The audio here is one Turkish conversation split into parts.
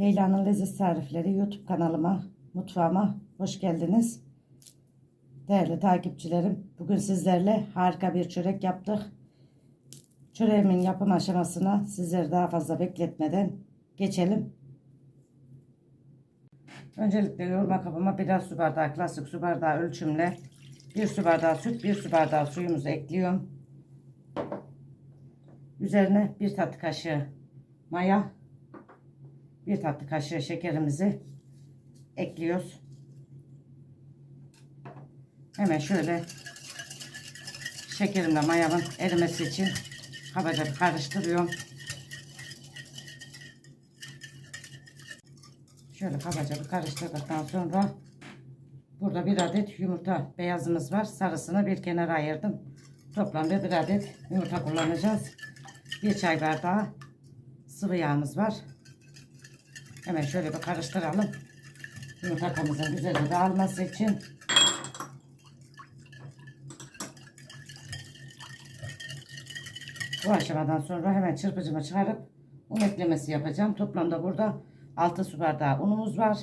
Leyla'nın Leziz Tarifleri YouTube kanalıma, mutfağıma hoş geldiniz. Değerli takipçilerim, bugün sizlerle harika bir çörek yaptık. Çöreğimin yapım aşamasına sizleri daha fazla bekletmeden geçelim. Öncelikle yoğurma kabıma biraz su bardağı klasik su bardağı ölçümle bir su bardağı süt, bir su bardağı suyumuzu ekliyorum. Üzerine bir tatlı kaşığı maya, bir tatlı kaşığı şekerimizi ekliyoruz. Hemen şöyle şekerimle mayamın erimesi için kabaca bir karıştırıyorum. Şöyle kabaca bir karıştırdıktan sonra burada bir adet yumurta beyazımız var. Sarısını bir kenara ayırdım. Toplamda bir adet yumurta kullanacağız. Bir çay bardağı sıvı yağımız var. Hemen şöyle bir karıştıralım. Yumurtamızın güzelce dağılması için. Bu aşamadan sonra hemen çırpıcıma çıkarıp un eklemesi yapacağım. Toplamda burada 6 su bardağı unumuz var.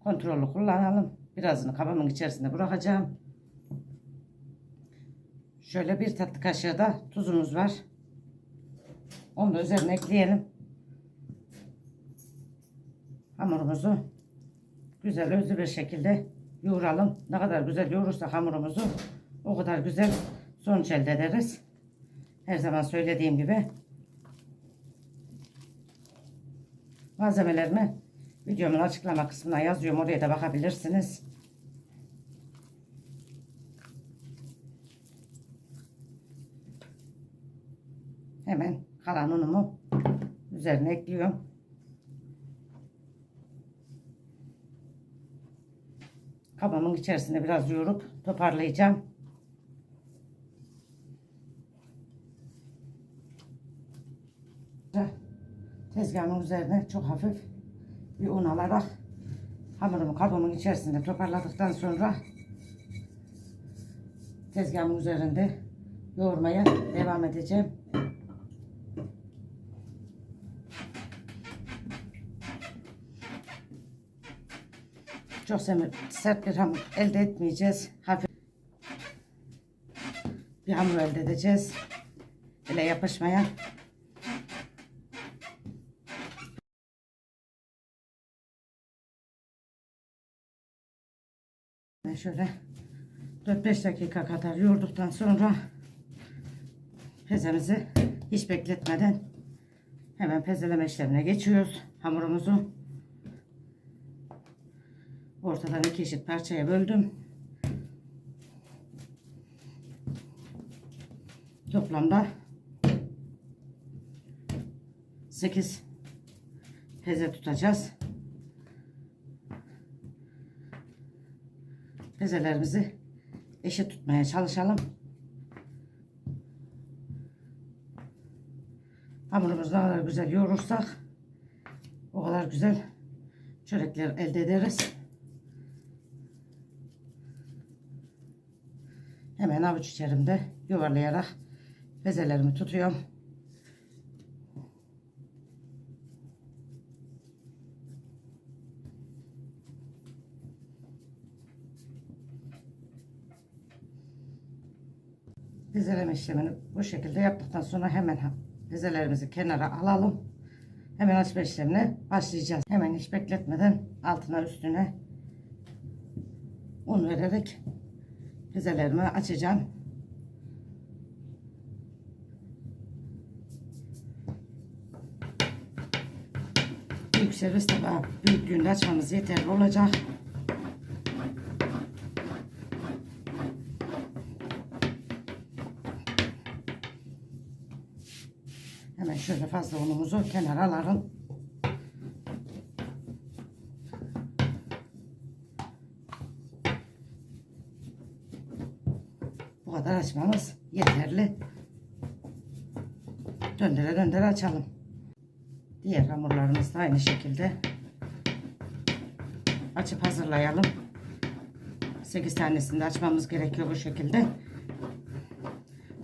Kontrollü kullanalım. Birazını kabımın içerisinde bırakacağım. Şöyle bir tatlı kaşığı da tuzumuz var. Onu da üzerine ekleyelim. Hamurumuzu güzel özlü bir şekilde yoğuralım. Ne kadar güzel yoğurursak hamurumuzu o kadar güzel sonuç elde ederiz. Her zaman söylediğim gibi malzemelerimi videomun açıklama kısmına yazıyorum. Oraya da bakabilirsiniz. Hemen kalan unumu üzerine ekliyorum. Kabımın içerisinde biraz yoğurup toparlayacağım. Tezgahın üzerine çok hafif bir un alarak hamurumu kabımın içerisinde toparladıktan sonra tezgahın üzerinde yoğurmaya devam edeceğim. Çok sert bir hamur elde etmeyeceğiz. Hafif bir hamur elde edeceğiz. Ele yapışmayan. Şöyle 4-5 dakika kadar yoğurduktan sonra pezemizi hiç bekletmeden hemen pezeleme işlemine geçiyoruz. Hamurumuzu ortadan iki eşit parçaya böldüm. Toplamda 8 peze tutacağız. Pezelerimizi eşit tutmaya çalışalım. Hamurumuzu ne kadar güzel yoğurursak o kadar güzel çörekler elde ederiz. Hemen avuç içerimde yuvarlayarak bezelerimi tutuyorum. Bezeleme işlemini bu şekilde yaptıktan sonra hemen bezelerimizi kenara alalım. Hemen açma işlemine başlayacağız. Hemen hiç bekletmeden altına üstüne un vererek bezelerimi açacağım. Büyük servis tabağı büyüklüğünde açmamız yeterli olacak. Hemen şöyle fazla unumuzu kenara alalım. Bu kadar açmamız yeterli. Döndüre döndüre açalım. Diğer hamurlarımızı da aynı şekilde açıp hazırlayalım. 8 tanesini de açmamız gerekiyor bu şekilde.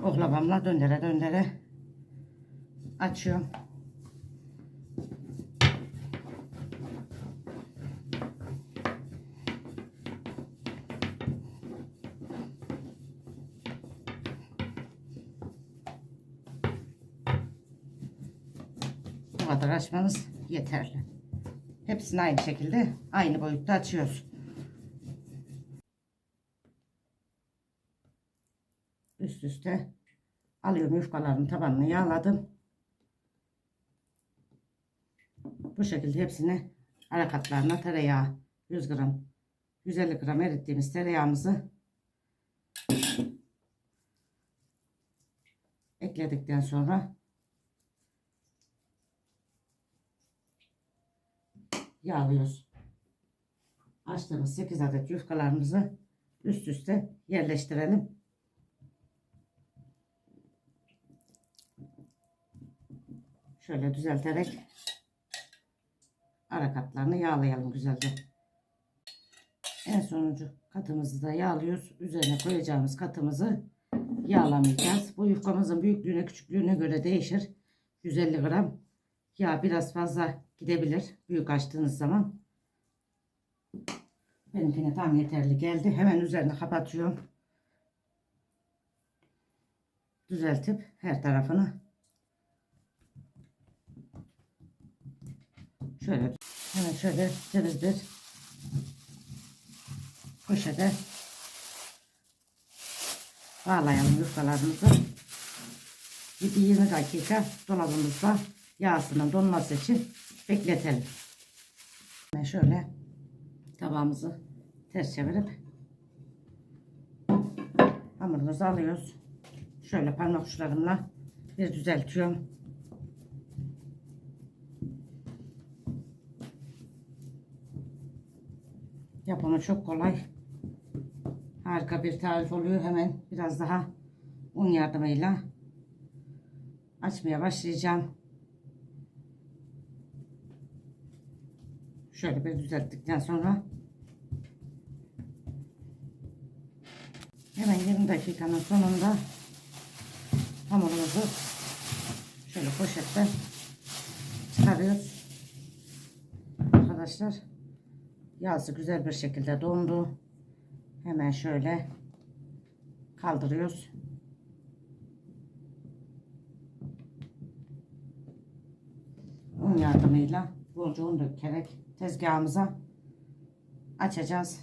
Oklavamla döndüre döndüre açıyorum. Kadar açmanız yeterli. Hepsini aynı şekilde aynı boyutta açıyoruz. Üst üste alıyorum yufkaların tabanını yağladım. Bu şekilde hepsini ara katlarına tereyağı 100 gram 150 gram erittiğimiz tereyağımızı ekledikten sonra yağlıyoruz. Açtığımız 8 adet yufkalarımızı üst üste yerleştirelim. Şöyle düzelterek ara katlarını yağlayalım güzelce. En sonuncu katımızı da yağlıyoruz. Üzerine koyacağımız katımızı yağlamayacağız. Bu yufkamızın büyüklüğüne küçüklüğüne göre değişir. 150 gram yağ biraz fazla gidebilir. Büyük açtığınız zaman. Benimkine tam yeterli geldi. Hemen üzerine kapatıyorum. Düzeltip her tarafını şöyle hemen şöyle ceviz bir poşete bağlayalım yufkalarımızı. 20 dakika dolabımızda yağsının donması için bekletelim. Ve şöyle tabağımızı ters çevirip hamurumuzu alıyoruz. Şöyle parmak uçlarımla bir düzeltiyorum. Yapımı çok kolay. Harika bir tarif oluyor. Hemen biraz daha un yardımıyla açmaya başlayacağım. Şöyle bir düzelttikten sonra hemen 20 dakikanın sonunda hamurumuzu şöyle poşetten çıkarıyoruz. Arkadaşlar yağsı güzel bir şekilde dondu. Hemen şöyle kaldırıyoruz. Un yardımıyla bolca un dökerek tezgahımıza açacağız.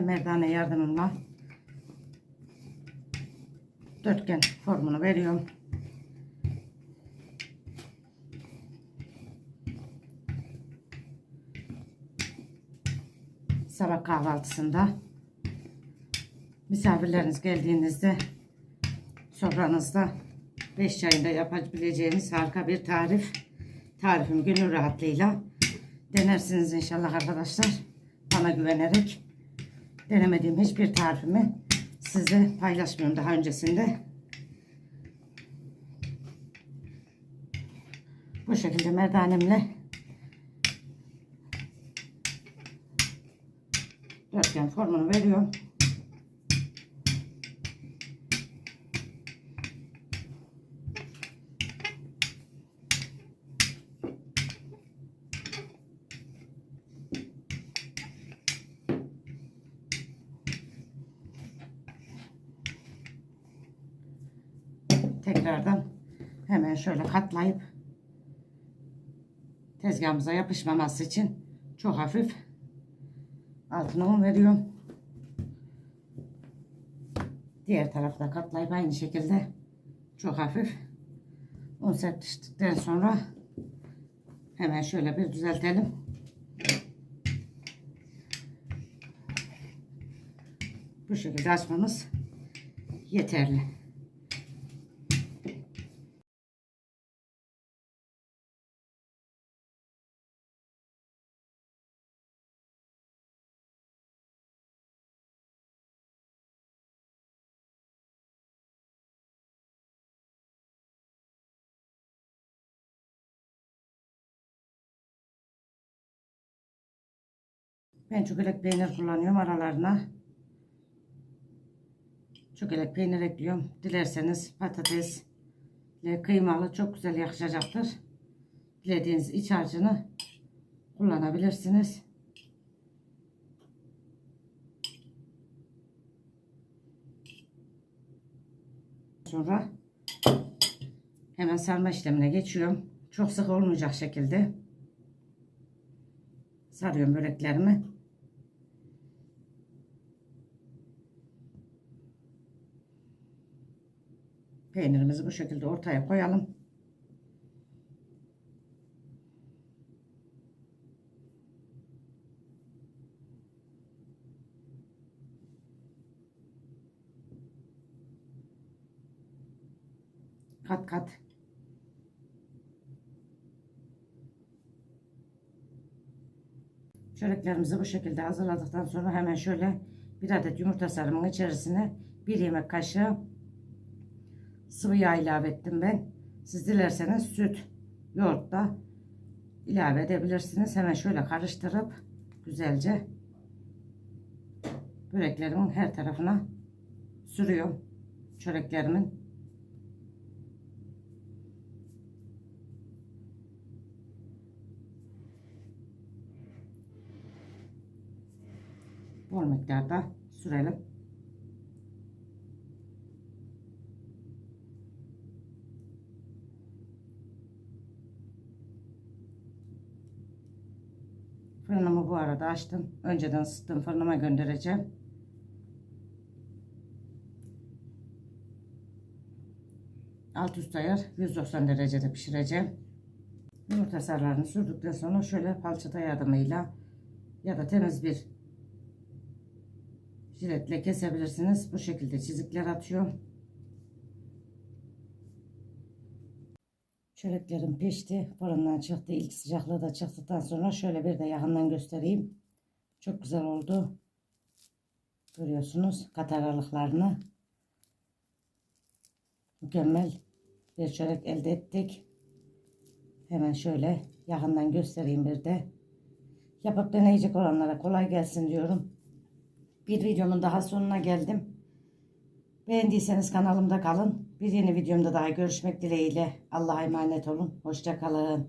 Merdane yardımıyla dörtgen formunu veriyorum. Sabah kahvaltısında misafirleriniz geldiğinizde sofranızda 5 çayında yapabileceğiniz harika bir tarif. Tarifim gönül rahatlığıyla denersiniz inşallah arkadaşlar. Bana güvenerek denemediğim hiçbir tarifimi size paylaşmıyorum daha öncesinde. Bu şekilde merdanemle dörtgen formunu veriyorum. tekrardan hemen şöyle katlayıp tezgahımıza yapışmaması için çok hafif altına un veriyorum. Diğer tarafta katlayıp aynı şekilde çok hafif un serpiştikten sonra hemen şöyle bir düzeltelim. Bu şekilde açmamız yeterli. Ben çökelek peynir kullanıyorum aralarına. Çökelek peynir ekliyorum. Dilerseniz patates ile kıymalı çok güzel yakışacaktır. Dilediğiniz iç harcını kullanabilirsiniz. Sonra Hemen sarma işlemine geçiyorum. Çok sık olmayacak şekilde. Sarıyorum böreklerimi. Peynirimizi bu şekilde ortaya koyalım. Kat kat. Çöreklerimizi bu şekilde hazırladıktan sonra hemen şöyle bir adet yumurta sarımın içerisine bir yemek kaşığı sıvı yağ ilave ettim ben. Siz dilerseniz süt, yoğurt da ilave edebilirsiniz. Hemen şöyle karıştırıp güzelce böreklerimin her tarafına sürüyorum. Çöreklerimin bol miktarda sürelim. Bu arada açtım. Önceden ısıttım fırınıma göndereceğim. Alt üst ayar 190 derecede pişireceğim. Yumurta sarılarını sürdükten sonra şöyle falçata yardımıyla ya da temiz bir jiletle kesebilirsiniz. Bu şekilde çizikler atıyorum. Çöreklerim pişti. Fırından çıktı. İlk sıcaklığı da çıktıktan sonra şöyle bir de yakından göstereyim. Çok güzel oldu. Görüyorsunuz kat aralıklarını. Mükemmel bir çörek elde ettik. Hemen şöyle yakından göstereyim bir de. Yapıp deneyecek olanlara kolay gelsin diyorum. Bir videomun daha sonuna geldim. Beğendiyseniz kanalımda kalın. Bir yeni videomda daha görüşmek dileğiyle. Allah'a emanet olun. Hoşça kalın.